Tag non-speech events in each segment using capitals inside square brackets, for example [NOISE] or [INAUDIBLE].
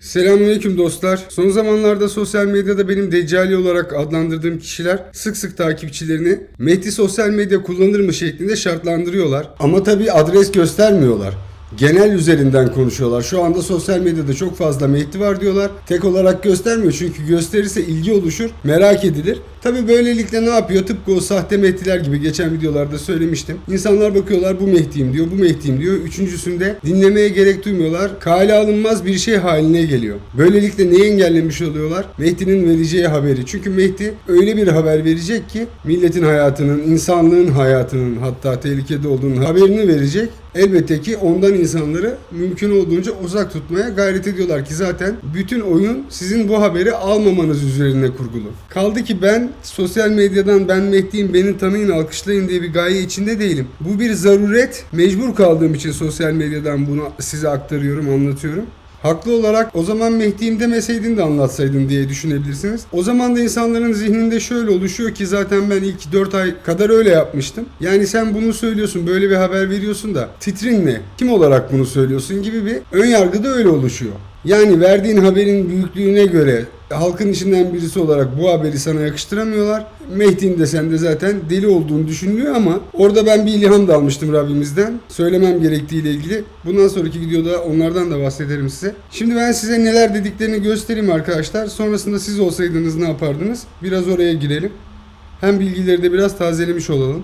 Selamünaleyküm dostlar. Son zamanlarda sosyal medyada benim Deccali olarak adlandırdığım kişiler sık sık takipçilerini Mehdi sosyal medya kullanır mı şeklinde şartlandırıyorlar. Ama tabi adres göstermiyorlar. Genel üzerinden konuşuyorlar. Şu anda sosyal medyada çok fazla Mehdi var diyorlar. Tek olarak göstermiyor çünkü gösterirse ilgi oluşur, merak edilir. Tabi böylelikle ne yapıyor? Tıpkı o sahte Mehdiler gibi geçen videolarda söylemiştim. İnsanlar bakıyorlar bu Mehdi'yim diyor, bu Mehdi'yim diyor. Üçüncüsünde dinlemeye gerek duymuyorlar. Kale alınmaz bir şey haline geliyor. Böylelikle neyi engellemiş oluyorlar? Mehdi'nin vereceği haberi. Çünkü Mehdi öyle bir haber verecek ki milletin hayatının, insanlığın hayatının hatta tehlikede olduğunun haberini verecek. Elbette ki ondan insanları mümkün olduğunca uzak tutmaya gayret ediyorlar ki zaten bütün oyun sizin bu haberi almamanız üzerine kurgulu. Kaldı ki ben sosyal medyadan ben Mehdi'yim beni tanıyın alkışlayın diye bir gaye içinde değilim. Bu bir zaruret. Mecbur kaldığım için sosyal medyadan bunu size aktarıyorum, anlatıyorum. Haklı olarak o zaman Mehdi'yim demeseydin de anlatsaydın diye düşünebilirsiniz. O zaman da insanların zihninde şöyle oluşuyor ki zaten ben ilk 4 ay kadar öyle yapmıştım. Yani sen bunu söylüyorsun böyle bir haber veriyorsun da titrin ne? Kim olarak bunu söylüyorsun gibi bir ön yargı da öyle oluşuyor. Yani verdiğin haberin büyüklüğüne göre halkın içinden birisi olarak bu haberi sana yakıştıramıyorlar. Mehdi'nin de sende zaten deli olduğunu düşünülüyor ama orada ben bir ilham da almıştım Rabbimizden. Söylemem gerektiğiyle ilgili. Bundan sonraki videoda onlardan da bahsederim size. Şimdi ben size neler dediklerini göstereyim arkadaşlar. Sonrasında siz olsaydınız ne yapardınız? Biraz oraya girelim. Hem bilgileri de biraz tazelemiş olalım.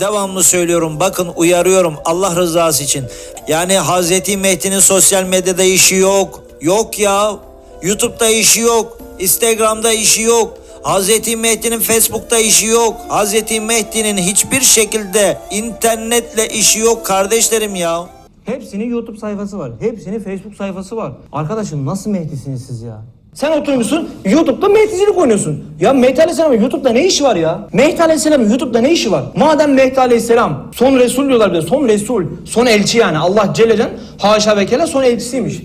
Devamlı söylüyorum bakın uyarıyorum Allah rızası için. Yani Hazreti Mehdi'nin sosyal medyada işi yok. Yok ya. YouTube'da işi yok. Instagram'da işi yok. Hazreti Mehdi'nin Facebook'ta işi yok. Hazreti Mehdi'nin hiçbir şekilde internetle işi yok kardeşlerim ya. Hepsinin YouTube sayfası var. Hepsinin Facebook sayfası var. Arkadaşım nasıl Mehdi'siniz siz ya? Sen oturmuşsun YouTube'da Mehdicilik oynuyorsun. Ya Mehdi Aleyhisselam'ın YouTube'da ne işi var ya? Mehdi Aleyhisselam'ın YouTube'da ne işi var? Madem Mehdi Aleyhisselam son Resul diyorlar bize. Son Resul. Son elçi yani. Allah Celle Celaluhu haşa ve kella son elçisiymiş.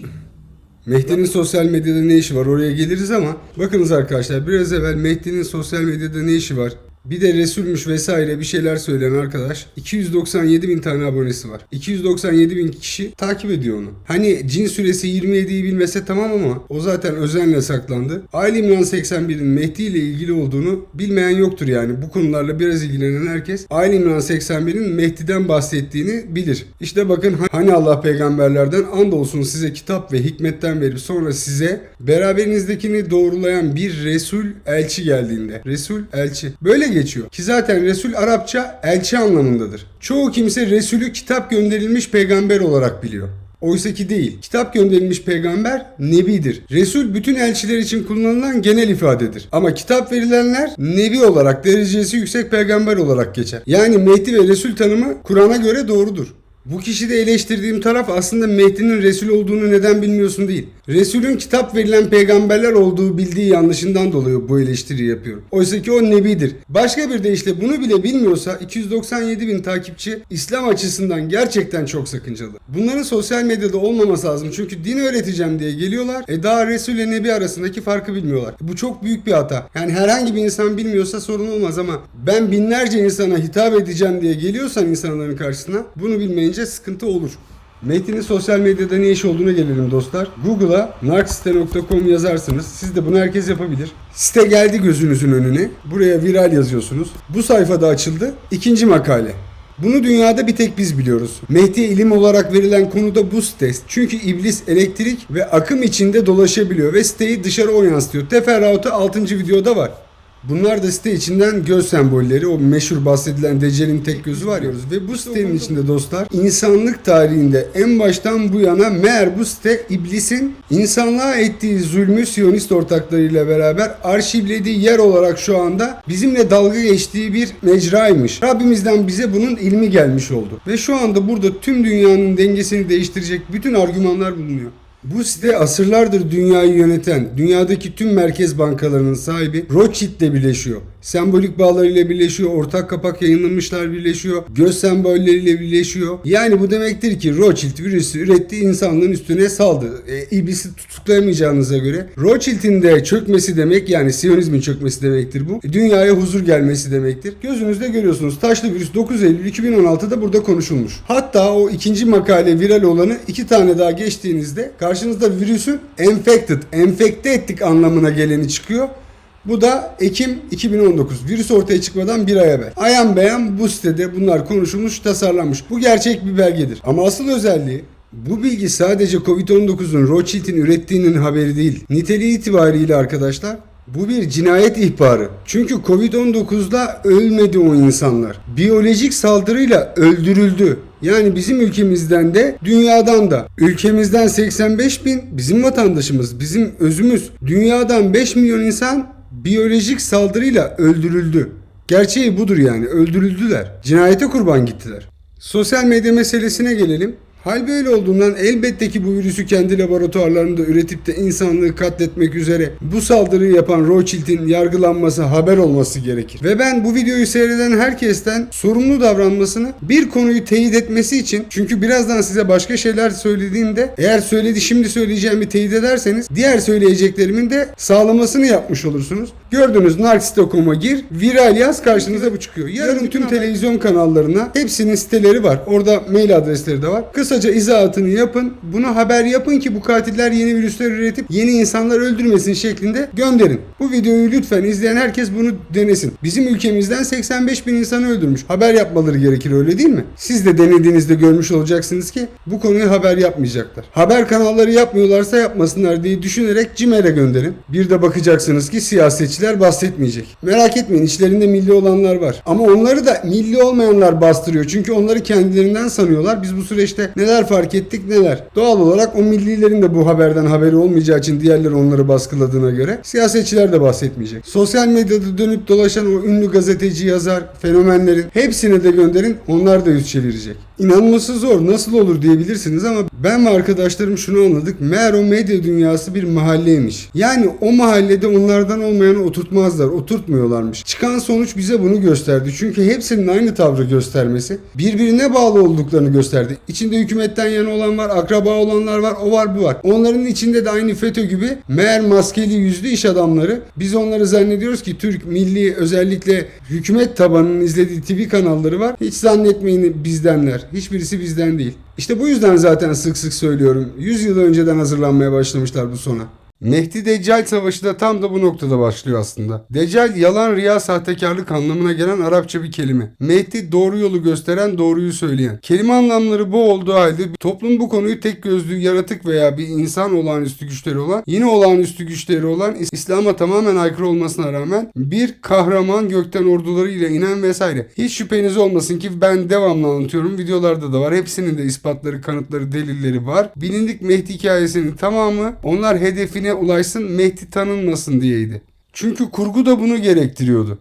Mehdi'nin sosyal medyada ne işi var oraya geliriz ama bakınız arkadaşlar biraz evvel Mehdi'nin sosyal medyada ne işi var? Bir de Resulmüş vesaire bir şeyler söyleyen arkadaş 297 bin tane abonesi var. 297 bin kişi takip ediyor onu. Hani cin süresi 27'yi bilmese tamam ama o zaten özenle saklandı. Ali İmran 81'in Mehdi ile ilgili olduğunu bilmeyen yoktur yani. Bu konularla biraz ilgilenen herkes Ali İmran 81'in Mehdi'den bahsettiğini bilir. İşte bakın hani Allah peygamberlerden andolsun size kitap ve hikmetten verip sonra size beraberinizdekini doğrulayan bir Resul elçi geldiğinde. Resul elçi. Böyle geçiyor. Ki zaten Resul Arapça elçi anlamındadır. Çoğu kimse Resulü kitap gönderilmiş peygamber olarak biliyor. Oysa ki değil. Kitap gönderilmiş peygamber nebidir. Resul bütün elçiler için kullanılan genel ifadedir. Ama kitap verilenler nebi olarak derecesi yüksek peygamber olarak geçer. Yani Mehdi ve Resul tanımı Kur'an'a göre doğrudur. Bu kişide eleştirdiğim taraf aslında Mehdi'nin Resul olduğunu neden bilmiyorsun değil. Resul'ün kitap verilen peygamberler olduğu bildiği yanlışından dolayı bu eleştiriyi yapıyorum. Oysa ki o nebidir. Başka bir deyişle bunu bile bilmiyorsa 297 bin takipçi İslam açısından gerçekten çok sakıncalı. Bunların sosyal medyada olmaması lazım. Çünkü din öğreteceğim diye geliyorlar. E daha Resul ile Nebi arasındaki farkı bilmiyorlar. Bu çok büyük bir hata. Yani herhangi bir insan bilmiyorsa sorun olmaz ama ben binlerce insana hitap edeceğim diye geliyorsan insanların karşısına bunu bilmeyince sıkıntı olur. Mehdi'nin sosyal medyada ne iş olduğuna gelelim dostlar. Google'a narksite.com yazarsınız. Siz de bunu herkes yapabilir. Site geldi gözünüzün önüne. Buraya viral yazıyorsunuz. Bu sayfada açıldı. İkinci makale. Bunu dünyada bir tek biz biliyoruz. Mehdi'ye ilim olarak verilen konu da bu site. Çünkü iblis elektrik ve akım içinde dolaşabiliyor ve siteyi dışarı o yansıtıyor. Teferruatı 6. videoda var. Bunlar da site içinden göz sembolleri. O meşhur bahsedilen Deccal'in tek gözü var ya. Ve bu sitenin içinde dostlar insanlık tarihinde en baştan bu yana meğer bu site iblisin insanlığa ettiği zulmü Siyonist ortaklarıyla beraber arşivlediği yer olarak şu anda bizimle dalga geçtiği bir mecraymış. Rabbimizden bize bunun ilmi gelmiş oldu. Ve şu anda burada tüm dünyanın dengesini değiştirecek bütün argümanlar bulunuyor. Bu site asırlardır dünyayı yöneten, dünyadaki tüm merkez bankalarının sahibi Rothschild'le birleşiyor. Sembolik bağlarıyla birleşiyor. Ortak kapak yayınlamışlar birleşiyor. Göz sembolleriyle birleşiyor. Yani bu demektir ki Rothschild virüsü üretti insanlığın üstüne saldı. E, İblis'i tutuklayamayacağınıza göre. Rothschild'in de çökmesi demek yani Siyonizmin çökmesi demektir bu. Dünyaya huzur gelmesi demektir. Gözünüzde görüyorsunuz. Taşlı virüs 9 Eylül 2016'da burada konuşulmuş. Hatta o ikinci makale viral olanı iki tane daha geçtiğinizde karşınızda virüsün infected, enfekte ettik anlamına geleni çıkıyor. Bu da Ekim 2019. Virüs ortaya çıkmadan bir ay evvel. Ayan beyan bu sitede bunlar konuşulmuş, tasarlanmış. Bu gerçek bir belgedir. Ama asıl özelliği bu bilgi sadece Covid-19'un Rothschild'in ürettiğinin haberi değil. Niteliği itibariyle arkadaşlar bu bir cinayet ihbarı. Çünkü Covid-19'da ölmedi o insanlar. Biyolojik saldırıyla öldürüldü. Yani bizim ülkemizden de dünyadan da. Ülkemizden 85 bin bizim vatandaşımız, bizim özümüz. Dünyadan 5 milyon insan biyolojik saldırıyla öldürüldü. Gerçeği budur yani öldürüldüler. Cinayete kurban gittiler. Sosyal medya meselesine gelelim. Hal böyle olduğundan elbette ki bu virüsü kendi laboratuvarlarında üretip de insanlığı katletmek üzere bu saldırıyı yapan Rothschild'in yargılanması haber olması gerekir. Ve ben bu videoyu seyreden herkesten sorumlu davranmasını bir konuyu teyit etmesi için çünkü birazdan size başka şeyler söylediğimde eğer söyledi şimdi söyleyeceğimi teyit ederseniz diğer söyleyeceklerimin de sağlamasını yapmış olursunuz. Gördüğünüz Narcis.com'a gir, viral yaz karşınıza bu çıkıyor. Yarın tüm televizyon kanallarına hepsinin siteleri var. Orada mail adresleri de var. Kısaca izahatını yapın. Bunu haber yapın ki bu katiller yeni virüsler üretip yeni insanlar öldürmesin şeklinde gönderin. Bu videoyu lütfen izleyen herkes bunu denesin. Bizim ülkemizden 85 bin insanı öldürmüş. Haber yapmaları gerekir öyle değil mi? Siz de denediğinizde görmüş olacaksınız ki bu konuyu haber yapmayacaklar. Haber kanalları yapmıyorlarsa yapmasınlar diye düşünerek CİMER'e gönderin. Bir de bakacaksınız ki siyasetçiler bahsetmeyecek. Merak etmeyin içlerinde milli olanlar var. Ama onları da milli olmayanlar bastırıyor. Çünkü onları kendilerinden sanıyorlar. Biz bu süreçte neler fark ettik neler. Doğal olarak o millilerin de bu haberden haberi olmayacağı için diğerleri onları baskıladığına göre siyasetçiler de bahsetmeyecek. Sosyal medyada dönüp dolaşan o ünlü gazeteci yazar fenomenlerin hepsine de gönderin. Onlar da yüz çevirecek. İnanması zor nasıl olur diyebilirsiniz ama ben ve arkadaşlarım şunu anladık. Meğer o medya dünyası bir mahalleymiş. Yani o mahallede onlardan olmayanı oturtmazlar, oturtmuyorlarmış. Çıkan sonuç bize bunu gösterdi. Çünkü hepsinin aynı tavrı göstermesi birbirine bağlı olduklarını gösterdi. İçinde hükümetten yana olan var, akraba olanlar var, o var bu var. Onların içinde de aynı FETÖ gibi meğer maskeli yüzlü iş adamları biz onları zannediyoruz ki Türk milli özellikle hükümet tabanının izlediği TV kanalları var. Hiç zannetmeyin bizdenler. Hiçbirisi bizden değil. İşte bu yüzden zaten sık sık söylüyorum. 100 yıl önceden hazırlanmaya başlamışlar bu sona. Mehdi Deccal savaşı da tam da bu noktada başlıyor aslında. Deccal yalan, riya, sahtekarlık anlamına gelen Arapça bir kelime. Mehdi doğru yolu gösteren, doğruyu söyleyen. Kelime anlamları bu olduğu halde toplum bu konuyu tek gözlü yaratık veya bir insan olağanüstü güçleri olan, yine olağanüstü güçleri olan İslam'a tamamen aykırı olmasına rağmen bir kahraman gökten ordularıyla inen vesaire. Hiç şüpheniz olmasın ki ben devamlı anlatıyorum. Videolarda da var. Hepsinin de ispatları, kanıtları, delilleri var. Bilindik Mehdi hikayesinin tamamı onlar hedefine ulaşsın, Mehdi tanınmasın diyeydi. Çünkü kurgu da bunu gerektiriyordu.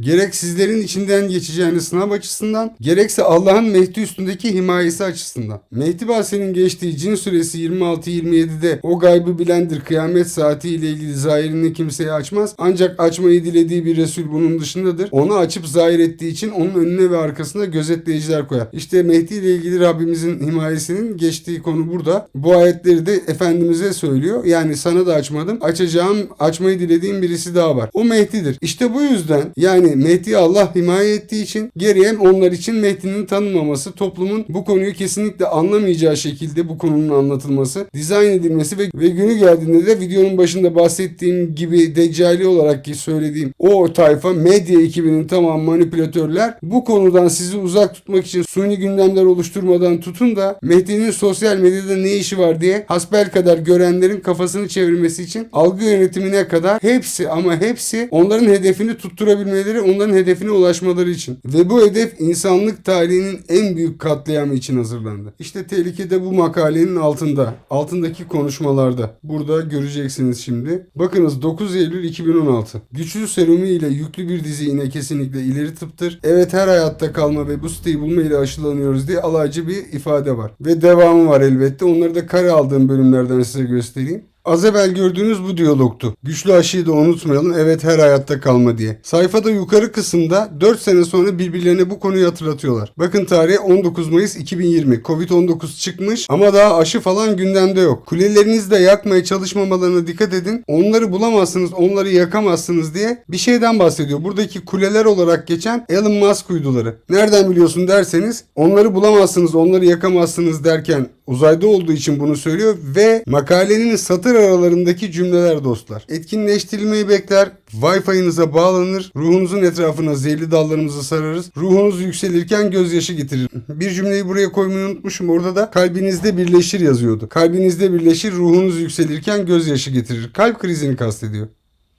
Gerek sizlerin içinden geçeceğiniz sınav açısından, gerekse Allah'ın Mehdi üstündeki himayesi açısından. Mehdi bahsinin geçtiği Cin suresi 26-27'de o gaybı bilendir kıyamet saati ile ilgili zahirini kimseye açmaz. Ancak açmayı dilediği bir Resul bunun dışındadır. Onu açıp zahir ettiği için onun önüne ve arkasına gözetleyiciler koyar. İşte Mehdi ile ilgili Rabbimizin himayesinin geçtiği konu burada. Bu ayetleri de Efendimiz'e söylüyor. Yani sana da açmadım. Açacağım, açmayı dilediğim birisi daha var. O Mehdi'dir. İşte bu yüzden yani Mehdi Allah himaye ettiği için geriye onlar için Mehdi'nin tanınmaması, toplumun bu konuyu kesinlikle anlamayacağı şekilde bu konunun anlatılması, dizayn edilmesi ve, ve günü geldiğinde de videonun başında bahsettiğim gibi deccali olarak ki söylediğim o tayfa medya ekibinin tamam manipülatörler bu konudan sizi uzak tutmak için suni gündemler oluşturmadan tutun da Mehdi'nin sosyal medyada ne işi var diye hasbel kadar görenlerin kafasını çevirmesi için algı yönetimine kadar hepsi ama hepsi onların hedefini tutturabilmeleri, onların hedefine ulaşmaları için. Ve bu hedef insanlık tarihinin en büyük katliamı için hazırlandı. İşte tehlike de bu makalenin altında. Altındaki konuşmalarda. Burada göreceksiniz şimdi. Bakınız 9 Eylül 2016. Güçlü serumu ile yüklü bir dizi yine kesinlikle ileri tıptır. Evet her hayatta kalma ve bu siteyi bulma ile aşılanıyoruz diye alaycı bir ifade var. Ve devamı var elbette. Onları da kare aldığım bölümlerden size göstereyim. Az evvel gördüğünüz bu diyalogtu. Güçlü aşıyı da unutmayalım evet her hayatta kalma diye. Sayfada yukarı kısımda 4 sene sonra birbirlerine bu konuyu hatırlatıyorlar. Bakın tarihe 19 Mayıs 2020. Covid-19 çıkmış ama daha aşı falan gündemde yok. Kulelerinizi de yakmaya çalışmamalarına dikkat edin. Onları bulamazsınız, onları yakamazsınız diye bir şeyden bahsediyor. Buradaki kuleler olarak geçen Elon Musk uyduları. Nereden biliyorsun derseniz onları bulamazsınız, onları yakamazsınız derken uzayda olduğu için bunu söylüyor ve makalenin satır aralarındaki cümleler dostlar. Etkinleştirilmeyi bekler, Wi-Fi'nize bağlanır, ruhunuzun etrafına zehirli dallarımızı sararız, ruhunuz yükselirken gözyaşı getirir. [LAUGHS] Bir cümleyi buraya koymayı unutmuşum. Orada da kalbinizde birleşir yazıyordu. Kalbinizde birleşir, ruhunuz yükselirken gözyaşı getirir. Kalp krizini kastediyor.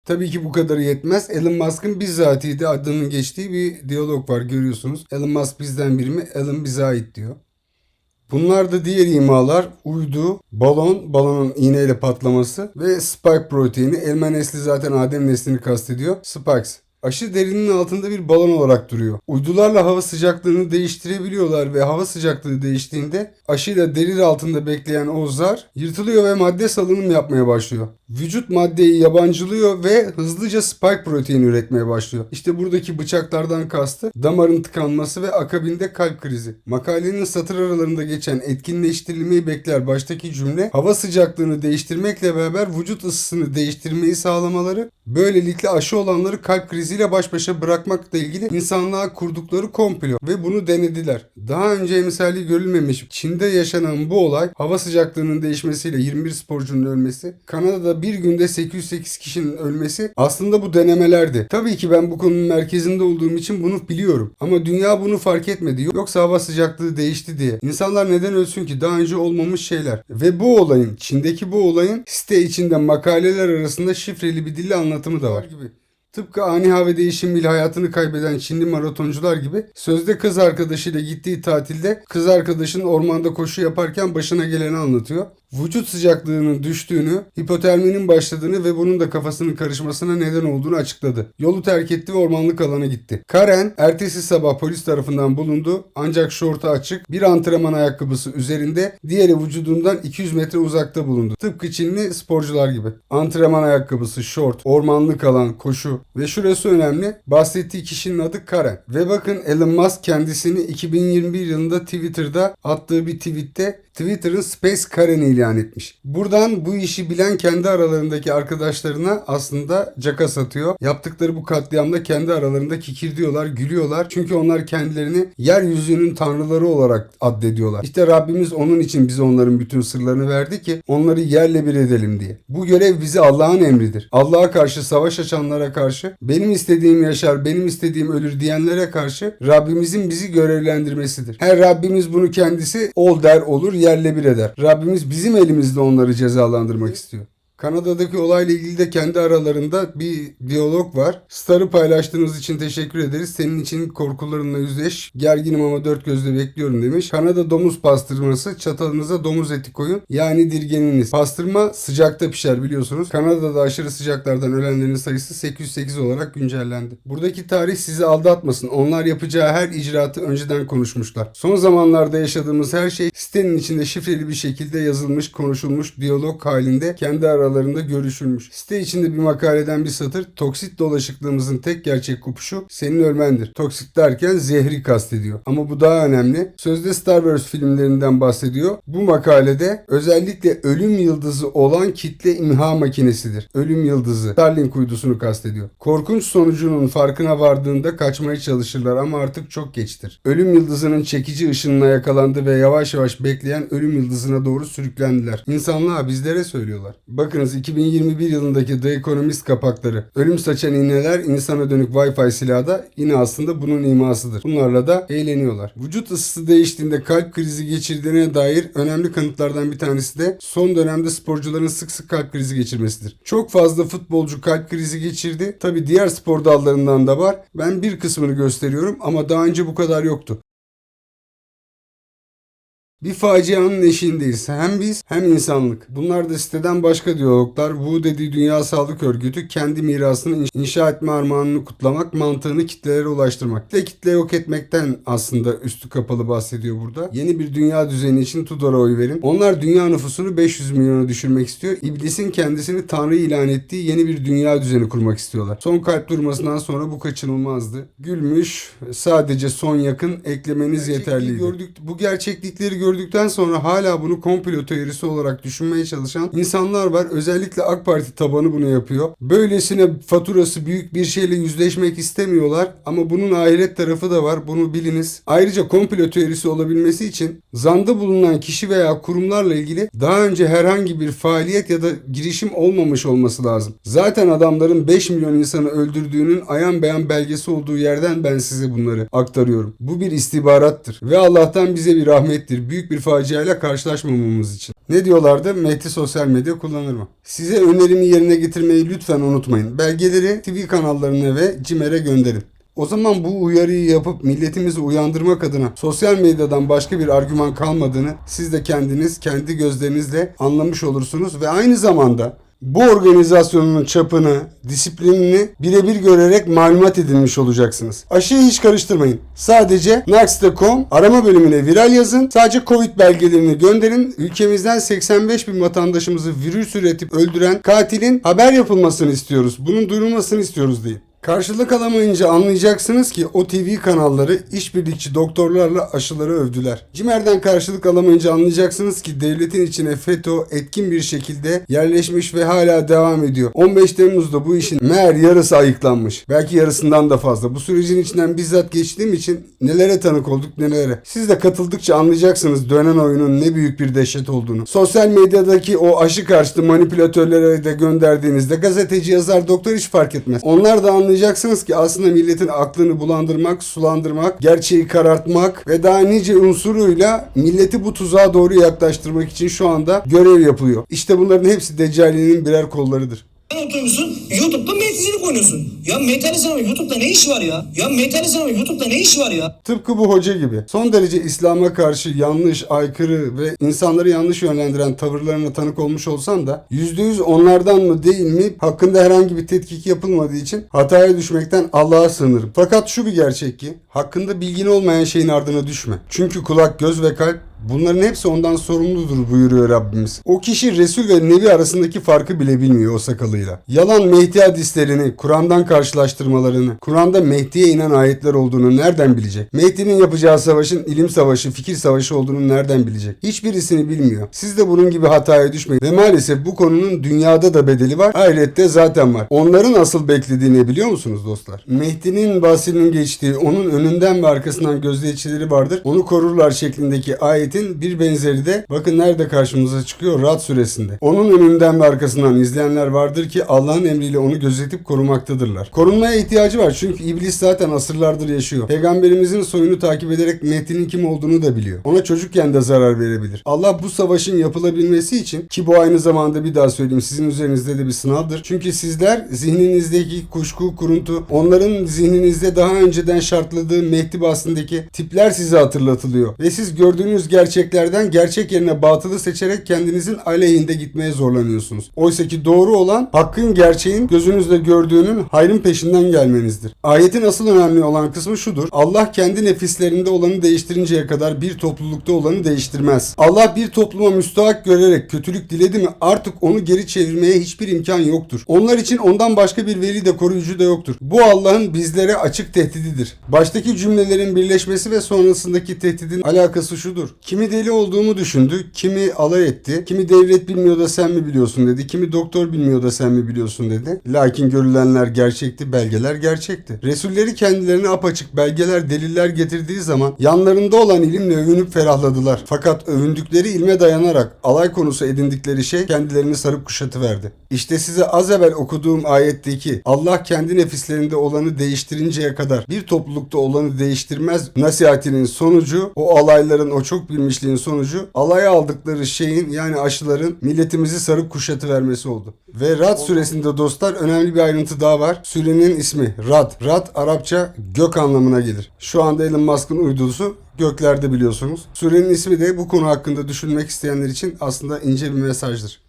Tabii ki bu kadarı yetmez. Elon Musk'ın bizzatihi de adının geçtiği bir diyalog var görüyorsunuz. Elon Musk bizden biri mi? Elon bize ait diyor. Bunlar da diğer imalar uydu, balon, balonun iğneyle patlaması ve spike proteini. Elma nesli zaten Adem neslini kastediyor. Spikes. Aşı derinin altında bir balon olarak duruyor. Uydularla hava sıcaklığını değiştirebiliyorlar ve hava sıcaklığı değiştiğinde aşıyla deri altında bekleyen o zar yırtılıyor ve madde salınım yapmaya başlıyor. Vücut maddeyi yabancılıyor ve hızlıca spike proteini üretmeye başlıyor. İşte buradaki bıçaklardan kastı damarın tıkanması ve akabinde kalp krizi. Makalenin satır aralarında geçen etkinleştirilmeyi bekler baştaki cümle hava sıcaklığını değiştirmekle beraber vücut ısısını değiştirmeyi sağlamaları böylelikle aşı olanları kalp kriziyle baş başa bırakmakla ilgili insanlığa kurdukları komplo ve bunu denediler. Daha önce emsali görülmemiş Çin'de yaşanan bu olay hava sıcaklığının değişmesiyle 21 sporcunun ölmesi, Kanada'da bir günde 808 kişinin ölmesi aslında bu denemelerdi. Tabii ki ben bu konunun merkezinde olduğum için bunu biliyorum. Ama dünya bunu fark etmedi. Yoksa hava sıcaklığı değişti diye. İnsanlar neden ölsün ki? Daha önce olmamış şeyler. Ve bu olayın, Çin'deki bu olayın site içinde makaleler arasında şifreli bir dille anlatımı da var gibi. Tıpkı ani hava değişimiyle hayatını kaybeden Çinli maratoncular gibi sözde kız arkadaşıyla gittiği tatilde kız arkadaşının ormanda koşu yaparken başına geleni anlatıyor. Vücut sıcaklığının düştüğünü, hipoterminin başladığını ve bunun da kafasının karışmasına neden olduğunu açıkladı. Yolu terk etti ve ormanlık alana gitti. Karen ertesi sabah polis tarafından bulundu ancak şortu açık, bir antrenman ayakkabısı üzerinde, diğeri vücudundan 200 metre uzakta bulundu. Tıpkı Çinli sporcular gibi. Antrenman ayakkabısı, şort, ormanlık alan, koşu ve şurası önemli. Bahsettiği kişinin adı Karen. Ve bakın Elon Musk kendisini 2021 yılında Twitter'da attığı bir tweette Twitter'ın Space Karen'i ilan etmiş. Buradan bu işi bilen kendi aralarındaki arkadaşlarına aslında caka satıyor. Yaptıkları bu katliamda kendi aralarında kikir diyorlar, gülüyorlar. Çünkü onlar kendilerini yeryüzünün tanrıları olarak addediyorlar. İşte Rabbimiz onun için bize onların bütün sırlarını verdi ki onları yerle bir edelim diye. Bu görev bize Allah'ın emridir. Allah'a karşı savaş açanlara karşı, benim istediğim yaşar, benim istediğim ölür diyenlere karşı Rabbimizin bizi görevlendirmesidir. Her Rabbimiz bunu kendisi ol der olur, yerle bir eder. Rabbimiz bizim elimizde onları cezalandırmak istiyor. Kanada'daki olayla ilgili de kendi aralarında bir diyalog var. Star'ı paylaştığınız için teşekkür ederiz. Senin için korkularınla yüzleş. Gerginim ama dört gözle bekliyorum demiş. Kanada domuz pastırması. Çatalınıza domuz eti koyun. Yani dirgeniniz. Pastırma sıcakta pişer biliyorsunuz. Kanada'da aşırı sıcaklardan ölenlerin sayısı 808 olarak güncellendi. Buradaki tarih sizi aldatmasın. Onlar yapacağı her icraatı önceden konuşmuşlar. Son zamanlarda yaşadığımız her şey sitenin içinde şifreli bir şekilde yazılmış, konuşulmuş, diyalog halinde kendi aralarında görüşülmüş. Site içinde bir makaleden bir satır toksit dolaşıklığımızın tek gerçek kopuşu senin ölmendir. Toksit derken zehri kastediyor. Ama bu daha önemli. Sözde Star Wars filmlerinden bahsediyor. Bu makalede özellikle ölüm yıldızı olan kitle imha makinesidir. Ölüm yıldızı. Starlink uydusunu kastediyor. Korkunç sonucunun farkına vardığında kaçmaya çalışırlar ama artık çok geçtir. Ölüm yıldızının çekici ışınına yakalandı ve yavaş yavaş bekleyen ölüm yıldızına doğru sürüklendiler. İnsanlığa bizlere söylüyorlar. Bakınız 2021 yılındaki The Economist kapakları. Ölüm saçan iğneler insana dönük Wi-Fi silahı da yine aslında bunun imasıdır. Bunlarla da eğleniyorlar. Vücut ısısı değiştiğinde kalp krizi geçirdiğine dair önemli kanıtlardan bir tanesi de son dönemde sporcuların sık sık kalp krizi geçirmesidir. Çok fazla futbolcu kalp krizi geçirdi. Tabi diğer spor dallarından da var. Ben bir kısmını gösteriyorum ama daha önce bu kadar yoktu. Bir facianın eşiğindeyiz. Hem biz hem insanlık. Bunlar da siteden başka diyaloglar. Bu dediği Dünya Sağlık Örgütü kendi mirasını in- inşa etme armağanını kutlamak, mantığını kitlelere ulaştırmak. Ve kitle yok etmekten aslında üstü kapalı bahsediyor burada. Yeni bir dünya düzeni için Tudor'a oy verin. Onlar dünya nüfusunu 500 milyona düşürmek istiyor. İblisin kendisini Tanrı ilan ettiği yeni bir dünya düzeni kurmak istiyorlar. Son kalp durmasından sonra bu kaçınılmazdı. Gülmüş, sadece son yakın eklemeniz yeterliydi. Gördük, bu gerçeklikleri gördükten sonra hala bunu komplo teorisi olarak düşünmeye çalışan insanlar var. Özellikle AK Parti tabanı bunu yapıyor. Böylesine faturası büyük bir şeyle yüzleşmek istemiyorlar ama bunun ahiret tarafı da var. Bunu biliniz. Ayrıca komplo teorisi olabilmesi için zanda bulunan kişi veya kurumlarla ilgili daha önce herhangi bir faaliyet ya da girişim olmamış olması lazım. Zaten adamların 5 milyon insanı öldürdüğünün ayan beyan belgesi olduğu yerden ben size bunları aktarıyorum. Bu bir istihbarattır ve Allah'tan bize bir rahmettir. Büyük bir faciayla karşılaşmamamız için. Ne diyorlardı? Mehdi sosyal medya kullanır mı? Size önerimi yerine getirmeyi lütfen unutmayın. Belgeleri TV kanallarına ve CİMER'e gönderin. O zaman bu uyarıyı yapıp milletimizi uyandırmak adına sosyal medyadan başka bir argüman kalmadığını siz de kendiniz kendi gözlerinizle anlamış olursunuz ve aynı zamanda bu organizasyonun çapını, disiplinini birebir görerek malumat edinmiş olacaksınız. Aşıyı hiç karıştırmayın. Sadece Nax.com arama bölümüne viral yazın. Sadece Covid belgelerini gönderin. Ülkemizden 85 bin vatandaşımızı virüs üretip öldüren katilin haber yapılmasını istiyoruz. Bunun duyurulmasını istiyoruz deyin. Karşılık alamayınca anlayacaksınız ki o TV kanalları işbirlikçi doktorlarla aşıları övdüler. Cimer'den karşılık alamayınca anlayacaksınız ki devletin içine FETÖ etkin bir şekilde yerleşmiş ve hala devam ediyor. 15 Temmuz'da bu işin meğer yarısı ayıklanmış. Belki yarısından da fazla. Bu sürecin içinden bizzat geçtiğim için nelere tanık olduk nelere. Siz de katıldıkça anlayacaksınız dönen oyunun ne büyük bir dehşet olduğunu. Sosyal medyadaki o aşı karşıtı manipülatörlere de gönderdiğinizde gazeteci yazar doktor hiç fark etmez. Onlar da anlayacaksınız ki aslında milletin aklını bulandırmak, sulandırmak, gerçeği karartmak ve daha nice unsuruyla milleti bu tuzağa doğru yaklaştırmak için şu anda görev yapılıyor. İşte bunların hepsi Deccali'nin birer kollarıdır. Oturmuşsun YouTube'da meyticilik oynuyorsun. Ya Mehdi Aleyhisselam'ın YouTube'da ne işi var ya? Ya Mehdi Aleyhisselam'ın YouTube'da ne işi var ya? Tıpkı bu hoca gibi. Son derece İslam'a karşı yanlış, aykırı ve insanları yanlış yönlendiren tavırlarına tanık olmuş olsam da %100 onlardan mı değil mi hakkında herhangi bir tetkik yapılmadığı için hataya düşmekten Allah'a sığınırım. Fakat şu bir gerçek ki hakkında bilgin olmayan şeyin ardına düşme. Çünkü kulak, göz ve kalp Bunların hepsi ondan sorumludur buyuruyor Rabbimiz. O kişi Resul ve Nebi arasındaki farkı bile bilmiyor o sakalıyla. Yalan Mehdi hadislerini, Kur'an'dan karşılaştırmalarını, Kur'an'da Mehdi'ye inen ayetler olduğunu nereden bilecek? Mehdi'nin yapacağı savaşın ilim savaşı, fikir savaşı olduğunu nereden bilecek? Hiçbirisini bilmiyor. Siz de bunun gibi hataya düşmeyin. Ve maalesef bu konunun dünyada da bedeli var, ahirette zaten var. Onların asıl beklediğini biliyor musunuz dostlar? Mehdi'nin bahsinin geçtiği, onun önünden ve arkasından gözleyicileri vardır. Onu korurlar şeklindeki ayetin bir benzeri de bakın nerede karşımıza çıkıyor? Rad suresinde. Onun önünden ve arkasından izleyenler vardır ki Allah'ın emriyle onu gözetip korumaktadırlar. Korunmaya ihtiyacı var çünkü iblis zaten asırlardır yaşıyor. Peygamberimizin soyunu takip ederek Mehdi'nin kim olduğunu da biliyor. Ona çocukken de zarar verebilir. Allah bu savaşın yapılabilmesi için ki bu aynı zamanda bir daha söyleyeyim sizin üzerinizde de bir sınavdır. Çünkü sizler zihninizdeki kuşku, kuruntu, onların zihninizde daha önceden şartladığı Mehdi bahsindeki tipler size hatırlatılıyor. Ve siz gördüğünüz gerçeklerden gerçek yerine batılı seçerek kendinizin aleyhinde gitmeye zorlanıyorsunuz. Oysa ki doğru olan hakkın gerçeğin gözünüzle gördüğünün hayrın peşinden gelmenizdir. Ayetin asıl önemli olan kısmı şudur. Allah kendi nefislerinde olanı değiştirinceye kadar bir toplulukta olanı değiştirmez. Allah bir topluma müstahak görerek kötülük diledi mi artık onu geri çevirmeye hiçbir imkan yoktur. Onlar için ondan başka bir veli de koruyucu da yoktur. Bu Allah'ın bizlere açık tehdididir. Baştaki cümlelerin birleşmesi ve sonrasındaki tehdidin alakası şudur. Kimi deli olduğumu düşündü, kimi alay etti, kimi devlet bilmiyor da sen mi biliyorsun dedi, kimi doktor bilmiyor da sen mi biliyorsun dedi. Lakin görülenler gerçekti, belgeler gerçekti. Resulleri kendilerine apaçık belgeler, deliller getirdiği zaman yanlarında olan ilimle övünüp ferahladılar. Fakat övündükleri ilme dayanarak alay konusu edindikleri şey kendilerini sarıp kuşatıverdi. İşte size az evvel okuduğum ayetteki Allah kendi nefislerinde olanı değiştirinceye kadar bir toplulukta olanı değiştirmez nasihatinin sonucu o alayların o çok bilmişliğin sonucu alaya aldıkları şeyin yani aşıların milletimizi sarıp kuşatıvermesi oldu. Ve Rad suresinde dostlar önemli bir ayrıntı daha var. Surenin ismi Rad. Rad Arapça gök anlamına gelir. Şu anda Elon Musk'ın uydusu göklerde biliyorsunuz. Surenin ismi de bu konu hakkında düşünmek isteyenler için aslında ince bir mesajdır.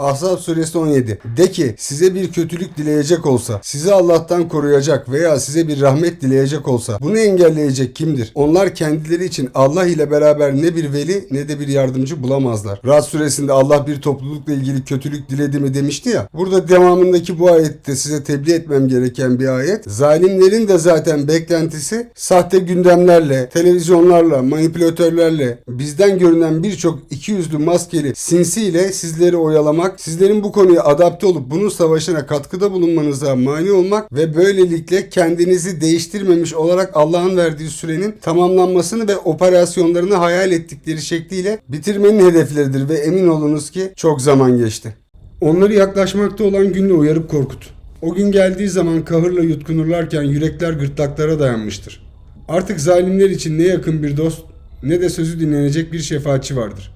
Ahzab suresi 17. De ki size bir kötülük dileyecek olsa, sizi Allah'tan koruyacak veya size bir rahmet dileyecek olsa bunu engelleyecek kimdir? Onlar kendileri için Allah ile beraber ne bir veli ne de bir yardımcı bulamazlar. Rad suresinde Allah bir toplulukla ilgili kötülük diledi mi demişti ya. Burada devamındaki bu ayette size tebliğ etmem gereken bir ayet. Zalimlerin de zaten beklentisi sahte gündemlerle, televizyonlarla, manipülatörlerle bizden görünen birçok ikiyüzlü maskeli sinsiyle sizleri oyalamak, sizlerin bu konuya adapte olup bunun savaşına katkıda bulunmanıza mani olmak ve böylelikle kendinizi değiştirmemiş olarak Allah'ın verdiği sürenin tamamlanmasını ve operasyonlarını hayal ettikleri şekliyle bitirmenin hedefleridir ve emin olunuz ki çok zaman geçti. Onları yaklaşmakta olan günle uyarıp korkut. O gün geldiği zaman kahırla yutkunurlarken yürekler gırtlaklara dayanmıştır. Artık zalimler için ne yakın bir dost ne de sözü dinlenecek bir şefaatçi vardır.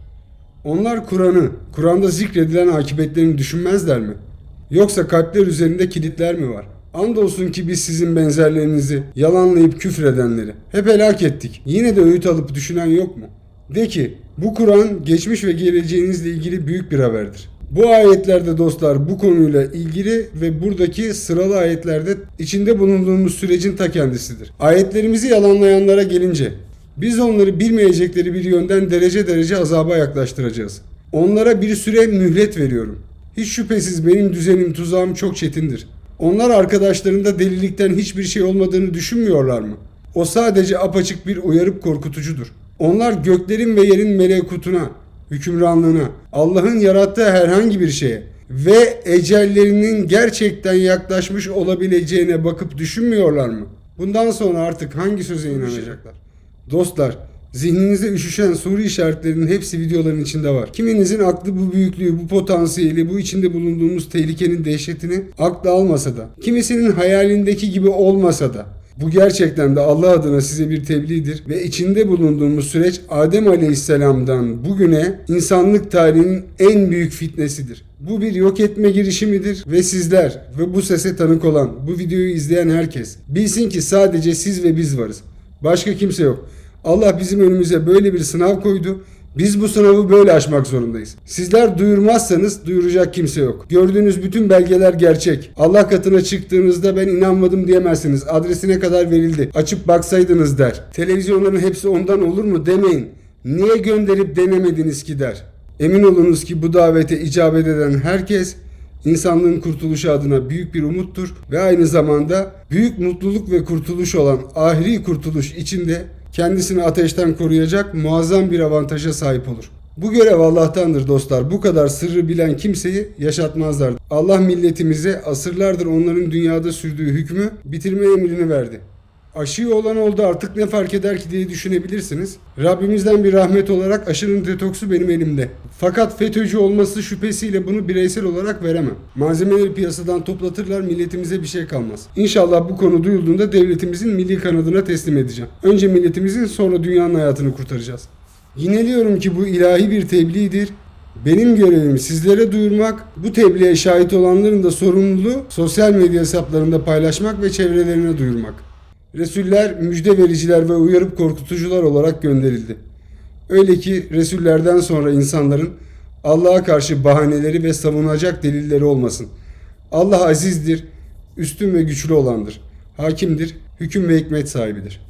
Onlar Kur'an'ı, Kur'an'da zikredilen akıbetlerini düşünmezler mi? Yoksa kalpler üzerinde kilitler mi var? Andolsun ki biz sizin benzerlerinizi, yalanlayıp küfredenleri hep helak ettik. Yine de öğüt alıp düşünen yok mu? De ki, bu Kur'an geçmiş ve geleceğinizle ilgili büyük bir haberdir. Bu ayetlerde dostlar bu konuyla ilgili ve buradaki sıralı ayetlerde içinde bulunduğumuz sürecin ta kendisidir. Ayetlerimizi yalanlayanlara gelince biz onları bilmeyecekleri bir yönden derece derece azaba yaklaştıracağız. Onlara bir süre mühlet veriyorum. Hiç şüphesiz benim düzenim tuzağım çok çetindir. Onlar arkadaşlarında delilikten hiçbir şey olmadığını düşünmüyorlar mı? O sadece apaçık bir uyarıp korkutucudur. Onlar göklerin ve yerin melekutuna, hükümranlığına, Allah'ın yarattığı herhangi bir şeye ve ecellerinin gerçekten yaklaşmış olabileceğine bakıp düşünmüyorlar mı? Bundan sonra artık hangi söze inanacaklar? Dostlar, zihninizde üşüşen soru işaretlerinin hepsi videoların içinde var. Kiminizin aklı bu büyüklüğü, bu potansiyeli, bu içinde bulunduğumuz tehlikenin dehşetini akla almasa da, kimisinin hayalindeki gibi olmasa da, bu gerçekten de Allah adına size bir tebliğdir ve içinde bulunduğumuz süreç Adem Aleyhisselam'dan bugüne insanlık tarihinin en büyük fitnesidir. Bu bir yok etme girişimidir ve sizler ve bu sese tanık olan, bu videoyu izleyen herkes bilsin ki sadece siz ve biz varız. Başka kimse yok. Allah bizim önümüze böyle bir sınav koydu. Biz bu sınavı böyle aşmak zorundayız. Sizler duyurmazsanız duyuracak kimse yok. Gördüğünüz bütün belgeler gerçek. Allah katına çıktığınızda ben inanmadım diyemezsiniz. Adresine kadar verildi. Açıp baksaydınız der. Televizyonların hepsi ondan olur mu demeyin. Niye gönderip denemediniz ki der. Emin olunuz ki bu davete icabet eden herkes insanlığın kurtuluşu adına büyük bir umuttur ve aynı zamanda büyük mutluluk ve kurtuluş olan ahiri kurtuluş içinde kendisini ateşten koruyacak muazzam bir avantaja sahip olur. Bu görev Allah'tandır dostlar. Bu kadar sırrı bilen kimseyi yaşatmazlar. Allah milletimize asırlardır onların dünyada sürdüğü hükmü bitirme emrini verdi. Aşıyı olan oldu artık ne fark eder ki diye düşünebilirsiniz. Rabbimizden bir rahmet olarak aşının detoksu benim elimde. Fakat FETÖ'cü olması şüphesiyle bunu bireysel olarak veremem. Malzemeleri piyasadan toplatırlar milletimize bir şey kalmaz. İnşallah bu konu duyulduğunda devletimizin milli kanadına teslim edeceğim. Önce milletimizin sonra dünyanın hayatını kurtaracağız. Yineliyorum ki bu ilahi bir tebliğdir. Benim görevim sizlere duyurmak, bu tebliğe şahit olanların da sorumluluğu sosyal medya hesaplarında paylaşmak ve çevrelerine duyurmak. Resuller müjde vericiler ve uyarıp korkutucular olarak gönderildi. Öyle ki Resullerden sonra insanların Allah'a karşı bahaneleri ve savunacak delilleri olmasın. Allah azizdir, üstün ve güçlü olandır. Hakimdir, hüküm ve hikmet sahibidir.